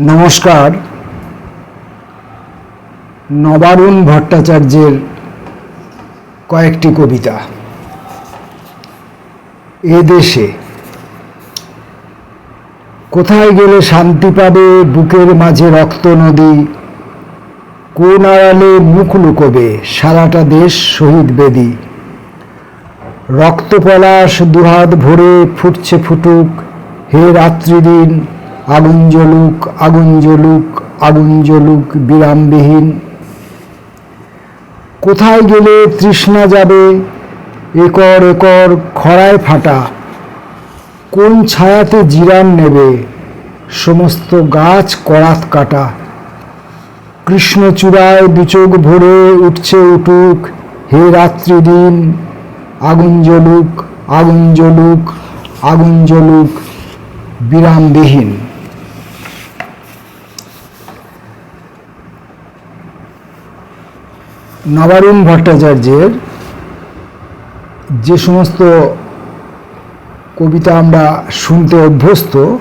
নমস্কার। নবারুণ ভট্টাচার্যের কয়েকটি কবিতা। এ দেশে কোথায় গেলে শান্তি পাবে বুকের মাঝে রক্ত নদী? কোন আড়ালে মুখ লুকোবে সারাটা দেশ শহীদ বেদী? রক্ত পলাশ দুহাত ভরে ফুটছে ফুটুক হে রাত্রিদিন আগুন জ্বলুক আগুন জ্বলুক আগুন জ্বলুক বিরামবিহীন। কোথায় গেলে তৃষ্ণা যাবে? একর একর খরায় ফাটা। কোন ছায়াতে জিরান নেবে? সমস্ত গাছ করাত কাটা। কৃষ্ণচূড়ায় দুচোখ ভরে উঠছে উঠুক হে রাত্রিদিন আগুন জ্বলুক আগুন জ্বলুক আগুন জ্বলুক বিরামবিহীন। নবারুণ ভট্টাচার্যের যে সমস্ত কবিতা আমরা শুনতে অভ্যস্ত,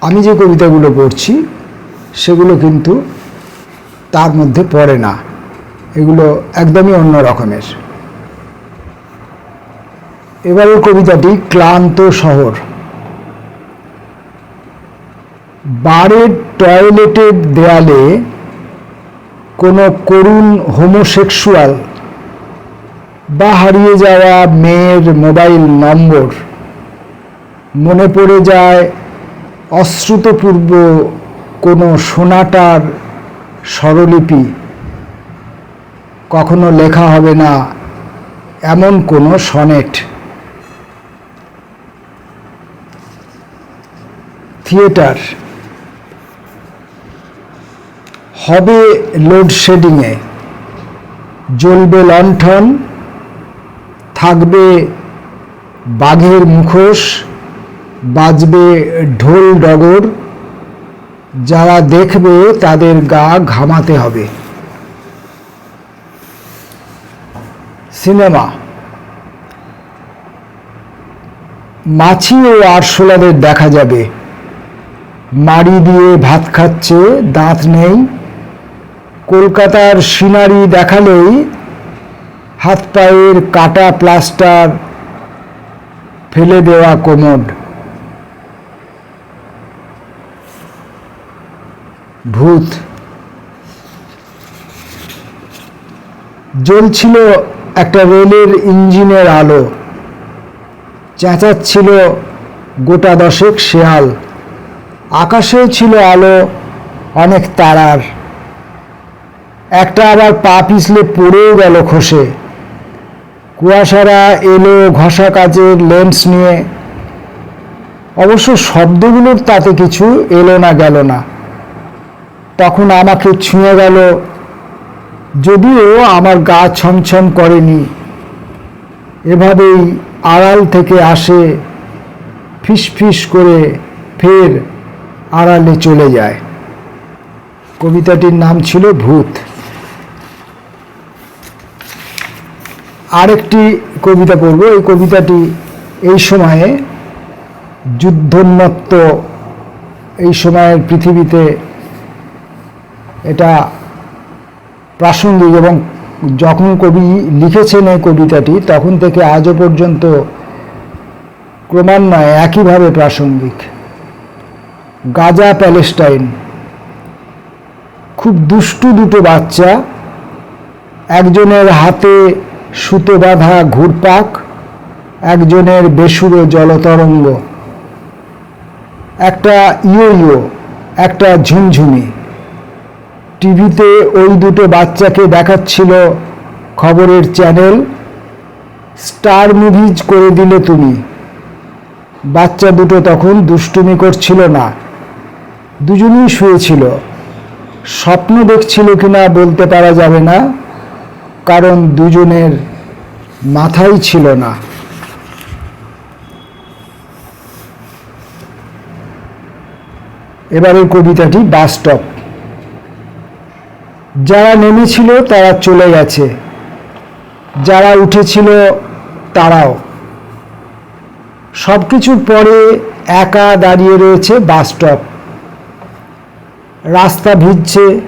আমি যে কবিতাগুলো পড়ছি, সেগুলো কিন্তু তার মধ্যে পড়ে না। এগুলো একদমই অন্য রকমের। এবারের কবিতাটি ক্লান্ত শহর। বারের টয়লেটের দেয়ালে কোনো করুণ হোমোসেক্সুয়াল বা হারিয়ে যাওয়া মেয়ের মোবাইল নম্বর মনে পড়ে যায় অশ্রুতপূর্ব কোনো সোনাটার স্বরলিপি। কখনো লেখা হবে না, এমন কোনো সনেট। থিয়েটার হবে লোডশেডিংয়ে জ্বলবে লণ্ঠন, থাকবে বাঘের মুখোশ, বাজবে ঢোল ডগর, যারা দেখবে তাদের গা ঘামাতে হবে। সিনেমা। মাছি ও আরশোলাদের দেখা যাবে। মাড়ি দিয়ে ভাত খাচ্ছে, দাঁত নেই। কলকাতার সিনারি দেখালেই হাত পায়ের কাটা প্লাস্টার ফেলে দেওয়া কোমড। ভূত। জ্বলছিল একটা রেলের ইঞ্জিনের আলো। চেঁচাচ্ছিল গোটা দশেক শেয়াল। আকাশেও ছিল আলো, অনেক তারার। একটা আবার পা পিছলে পড়েও গেল খসে। কুয়াশারা এলো ঘষা কাজের লেন্স নিয়ে। অবশ্য শব্দগুলোর তাতে কিছু এলো না, গেল না। তখন আমাকে ছুঁয়ে গেল, যদিও আমার গা ছমছম করেনি, এভাবেই আড়াল থেকে আসে ফিস করে ফের আড়ালে চলে যায়। কবিতাটির নাম ছিল ভূত। আরেকটি কবিতা পড়ব। এই কবিতাটি এই সময়ে যুদ্ধোন্মত্ত, এই সময়ের পৃথিবীতে এটা প্রাসঙ্গিক এবং যখন কবি লিখেছেন এই কবিতাটি, তখন থেকে আজও পর্যন্ত ক্রমান্বয়ে একইভাবে প্রাসঙ্গিক। Gaza, Palestine. খুব দুষ্টু দুটো বাচ্চা, একজনের হাতে সুতো বাঁধা ঘুরপাক, একজনের বেসুরো জলতরঙ্গ। একটা ইয়ো ইয়ো একটা ঝুমঝুমি। টিভিতে ওই দুটো বাচ্চাকে দেখাচ্ছিল খবরের চ্যানেল, স্টার মুভিজ করে দিলে তুমি। বাচ্চা দুটো তখন দুষ্টুমি করছিল না। দুজনেই শুয়েছিল। স্বপ্ন দেখছিল কিনা বলতে পারা যাবে না। কারণ দুজনের মাথাই ছিল না। এবারের কবিতাটি বাস স্টপ। যারা নেমেছিল তারা চলে গেছে। যারা উঠেছিল তারাও। সব কিছুর পরে একা দাঁড়িয়ে রয়েছে বাস স্টপ। রাস্তা ভিজছে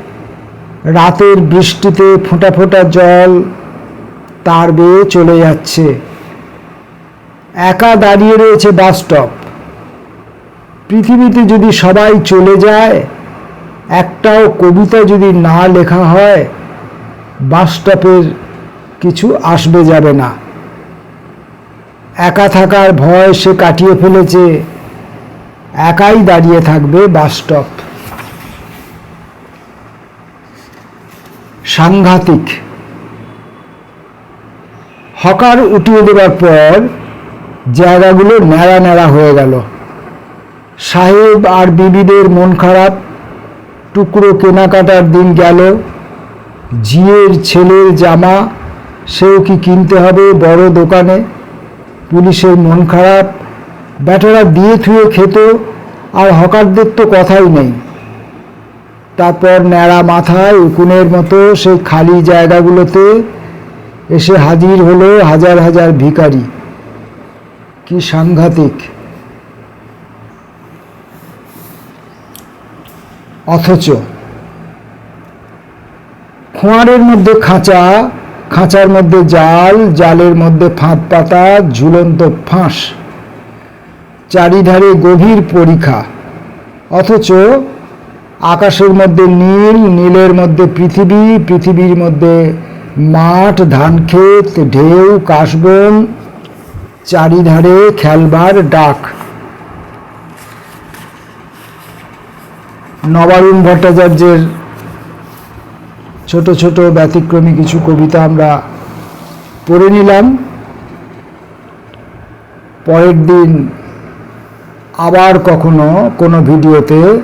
রাতের বৃষ্টিতে ফোঁটা ফোঁটা জল তার বেয়ে চলে যাচ্ছে। একা দাঁড়িয়ে রয়েছে বাস স্টপ পৃথিবীতে যদি সবাই চলে যায়, একটাও কবিতা যদি না লেখা হয় বাস স্টপের কিছু আসবে যাবে না। একা থাকার ভয় সে কাটিয়ে ফেলেছে। একাই দাঁড়িয়ে থাকবে বাস স্টপ সাংঘাতিক। হকার উঠিয়ে দেওয়ার পর জায়গাগুলো ন্যাড়া ন্যাড়া হয়ে গেল। সাহেব আর বিবিদের মন খারাপ, টুকরো কেনাকাটার দিন গেল। জিয়ের ছেলের জামা, সেও কি কিনতে হবে বড় দোকানে? পুলিশের মন খারাপ, ব্যাটারা দিয়ে থুয়ে খেত, আর হকারদের তো কথাই নেই। তারপর ন্যাড়া মাথায় উকুনের মতো সেই খালি জায়গাগুলোতে এসে হাজির হলো হাজার হাজার ভিখারি। কি সাংঘাতিক। অথচ খোঁয়ারের মধ্যে খাঁচা, খাঁচার মধ্যে জাল, জালের মধ্যে ফাঁদ পাতা, ঝুলন্ত ফাঁস, চারিধারে গভীর পরীক্ষা। অথচ আকাশের মধ্যে নীল, নীলের মধ্যে পৃথিবী, পৃথিবীর মধ্যে মাঠ ধানক্ষেত ঢেউ, কাশবন, চারিধারে খেলবার ডাক। নবারুণ ভট্টাচার্যের ছোট ছোট, ব্যতিক্রমী কিছু কবিতা আমরা পড়ে নিলাম। পরের দিন আবার কখনো কোনো ভিডিওতে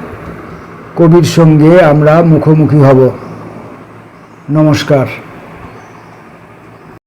কবির সঙ্গে আমরা মুখোমুখি হব। নমস্কার।